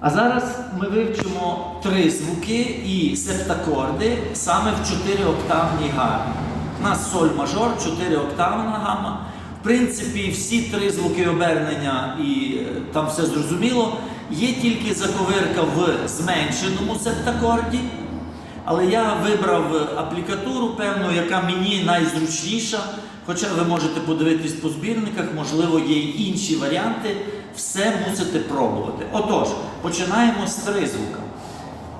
А зараз ми вивчимо три звуки і септакорди саме в чотирьохоктавній гамі. У нас соль мажор, чотирьохоктавна гама. В принципі, всі три звуки обернення і е, там все зрозуміло. Є тільки заковирка в зменшеному септакорді. Але я вибрав аплікатуру, певну, яка мені найзручніша. Хоча ви можете подивитись по збірниках, можливо, є й інші варіанти. Все мусите пробувати. Отож, починаємо з тризвука.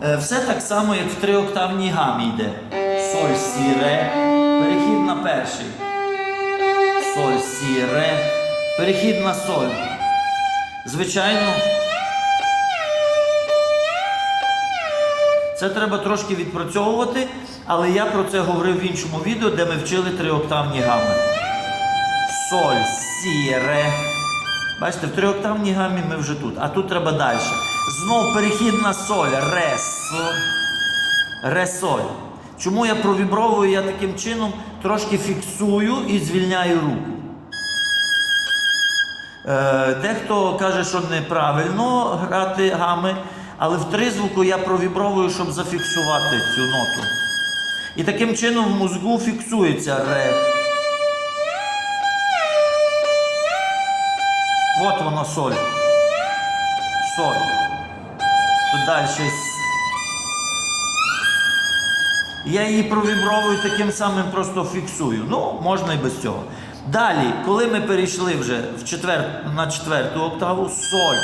Е, Все так само, як в триоктавній гамі йде. Соль, сі, ре. Перехід на перший. Соль, сі, ре. Перехід на соль. Звичайно. Це треба трошки відпрацьовувати, але я про це говорив в іншому відео, де ми вчили триоктавні гами. Соль, сі, ре. Бачите, в триоктавній гамі ми вже тут, а тут треба далі. Знов перехід на соль. Ре, соль. Ре, соль. Чому я провібровую я таким чином трошки фіксую і звільняю руку. Е, Дехто каже, що неправильно грати гами, але в тризвуку я провібровую, щоб зафіксувати цю ноту. І таким чином в мозку фіксується ре. От воно соль. Соль. Тут далі. Я її провібровую таким самим просто фіксую. Ну, можна і без цього. Далі, коли ми перейшли вже в четвер... на четверту октаву, соль,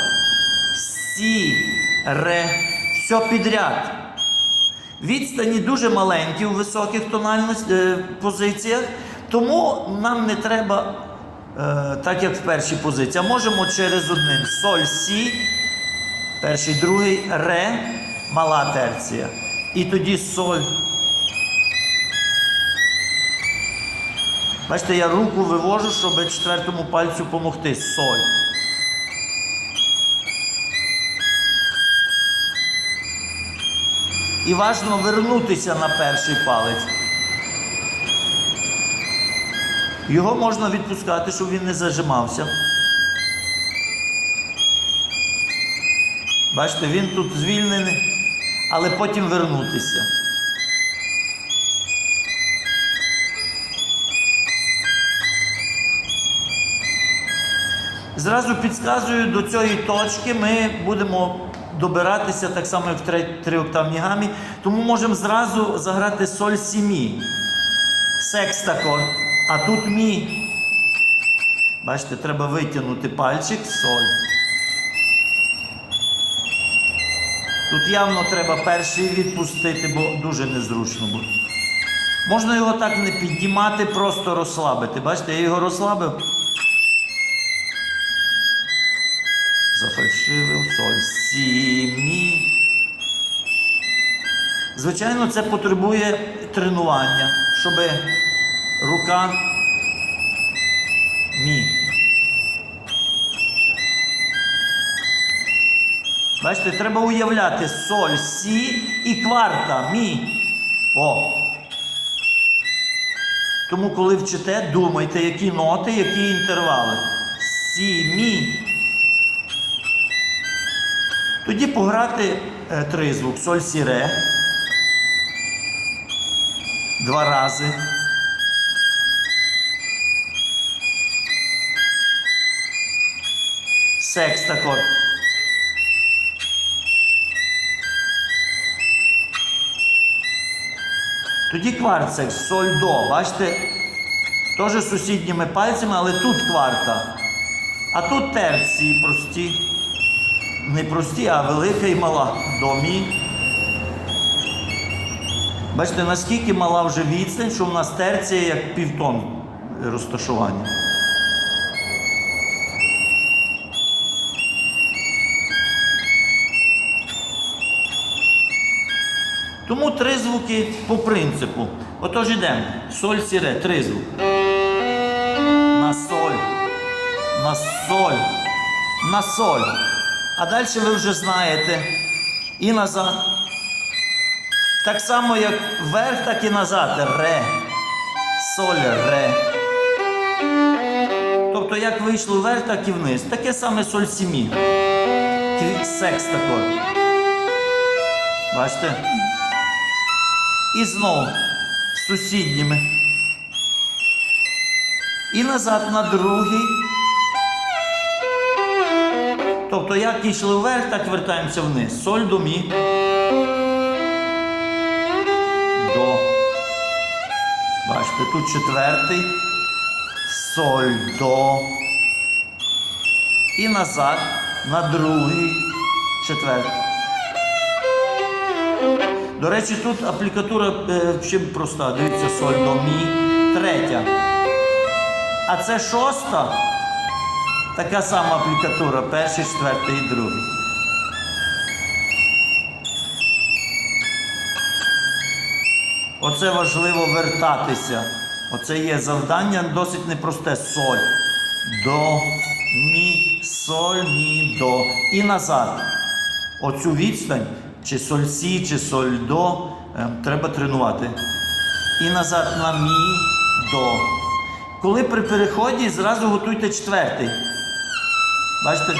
сі, ре, все підряд. Відстані дуже маленькі у високих тональності, е, позиціях, тому нам не треба, так як в першій позиції, а можемо через один. Соль, сі, перший, другий, ре, мала терція. І тоді соль. Бачите, я руку вивожу, щоб четвертому пальцю допомогти. Соль. І важливо вернутися на перший палець. Його можна відпускати, щоб він не зажимався. Бачите, він тут звільнений, але потім вернутися. Зразу підказую, до цієї точки ми будемо добиратися так само, як в три- триоктавній гамі, тому можемо зразу заграти соль сі мі. Секстакорд. А тут мі. Бачите, треба витягнути пальчик, соль. Тут явно треба перший відпустити, бо дуже незручно буде. Можна його так не піднімати, просто розслабити. Бачите, я його розслабив. Зафальшивив соль сі, мі. Звичайно, це потребує тренування, щоб рука мі. Бачите, треба уявляти соль, сі і кварта мі. О. Тому, коли вчите, думайте, які ноти, які інтервали. Сі, мі. Тоді пограти е, тризвук соль сі ре. Два рази. Секстакорд. Тоді кварцекс, соль до. Бачите, теж сусідніми пальцями, але тут кварта. А тут терції прості. Не прості, а велика і мала. До мі. Бачите, наскільки мала вже відстань, що в нас терція як півтон розташування. Тому три звуки по принципу. Отож ідемо. Соль сіре, три звуки. На соль. На соль. На соль. А далі ви вже знаєте. І назад. Так само, як вверх, так і назад. Ре. Соль, ре. Тобто, як вийшло вверх, так і вниз. Таке саме соль сімі. кві- секстакорд. Бачите? І знову з сусідніми. І назад на другий. Тобто, як йшли вверх, так вертаємося вниз. Соль до мі. До. Бачите, тут четвертий. Соль до. І назад на другий. Четвертий. До речі, тут аплікатура е, чим проста. Дивіться, соль до мі. Третя. А це шоста. Така сама аплікатура. Перший, четвертий і другий. Оце важливо вертатися. Оце є завдання досить непросте. Соль. До, мі, соль, мі, до. І назад. Оцю відстань, чи соль сі, чи соль до, е, треба тренувати. І назад на мі, до. Коли при переході зразу готуйте четвертий. Бачите?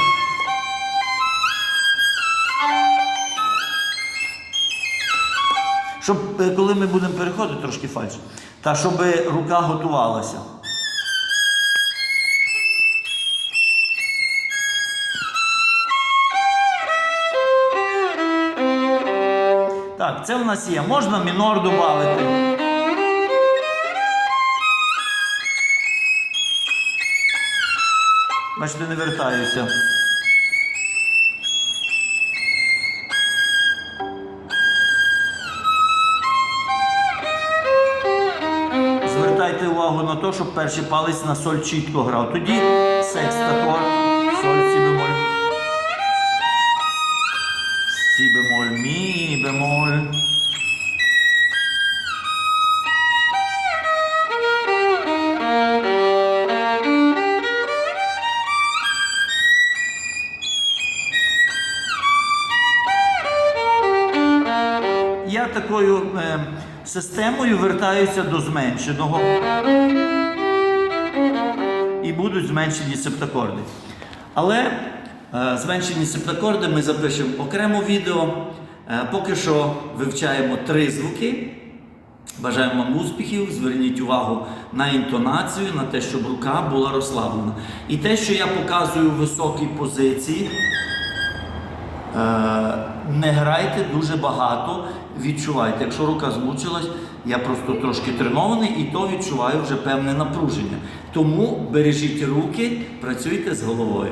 Щоб е, коли ми будемо переходити, трошки фальш, та щоб рука готувалася. Так, це в нас є. Можна мінор додати. Бачите, не вертаюся. Звертайте увагу на те, щоб перший палець на соль чітко грав. Тоді секстакорд, соль, сі бемоль. Сі бемоль, мі бемоль. Я такою е, системою вертаюся до зменшеного. І будуть зменшені септакорди. Але зменшені септакорди ми запишемо окремо відео. Е, поки що вивчаємо три звуки. Бажаємо вам успіхів, зверніть увагу на інтонацію, на те, щоб рука була розслаблена. І те, що я показую в високій позиції, Е, не грайте дуже багато, відчувайте. Якщо рука змучилась, я просто трошки тренований і то відчуваю вже певне напруження. Тому бережіть руки, працюйте з головою.